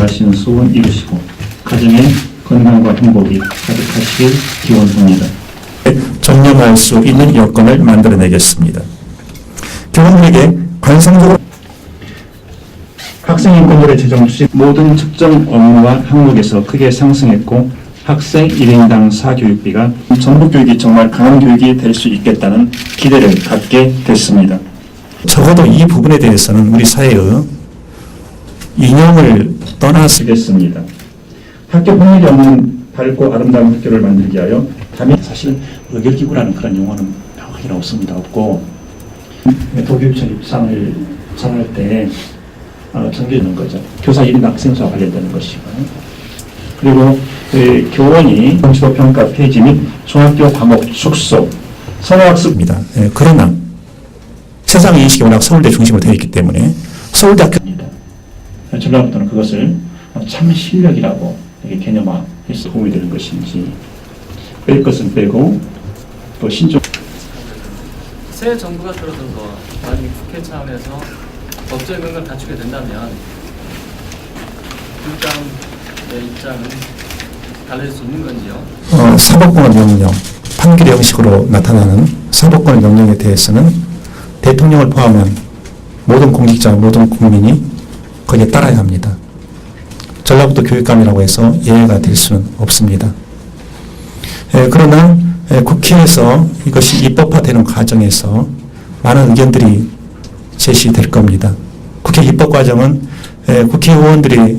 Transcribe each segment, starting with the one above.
바라시는 소원 이루시고 가정의 건강과 행복이 가득하시길 기원합니다. 전념할 수 있는 여건을 만들어내겠습니다. 교원에게 관성적으로 학생인권율의 재정 수집 모든 특정 업무와 항목에서 크게 상승했고 학생 1인당 사교육비가 전국 교육이 정말 강한 교육이 될 수 있겠다는 기대를 갖게 됐습니다. 적어도 이 부분에 대해서는 우리 사회의 이념을 떠나서 쓰겠습니다. 학교 분위기 없는 밝고 아름다운 학교를 만들기 위하여 담임 사실 의결기구라는 그런 용어는 명확히 없습니다. 없고 도교육청 입장을 전할 때 어, 정해주는 거죠. 교사 1인 학생 수와 관련되는 것이고 그리고 그 교원이 정치도 평가 폐지 및 중학교 과목 축소 선호학습 입니다. 예, 그러나 세상 인식이 워낙 서울대 중심으로 되어 있기 때문에 서울대 학교 전라북도는 그것을 참 실력이라고 이렇게 개념화해서 도움이 되는 것인지 뺄 것은 빼고 또 신종 새 정부가 들어서서 만약 국회 차원에서 법적 명을 갖추게 된다면 교육감의 입장은 달라질 수 있는 건지요? 어, 사법권의 명령, 판결의 형식으로 나타나는 사법권의 명령에 대해서는 대통령을 포함한 모든 공직자, 모든 국민이 거기에 따라야 합니다. 전라북도 교육감이라고 해서 예외가 될 수는 없습니다. 에, 그러나 에, 국회에서 이것이 입법화되는 과정에서 많은 의견들이 제시될 겁니다. 국회 입법 과정은 에, 국회의원들이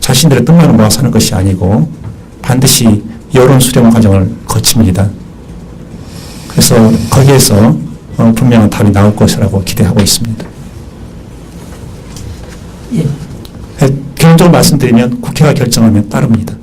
자신들의 뜻만을 모아서 하는 것이 아니고 반드시 여론 수렴 과정을 거칩니다. 그래서 거기에서 어, 분명한 답이 나올 것이라고 기대하고 있습니다. 예, 개인적으로 말씀드리면 국회가 결정하면 따릅니다.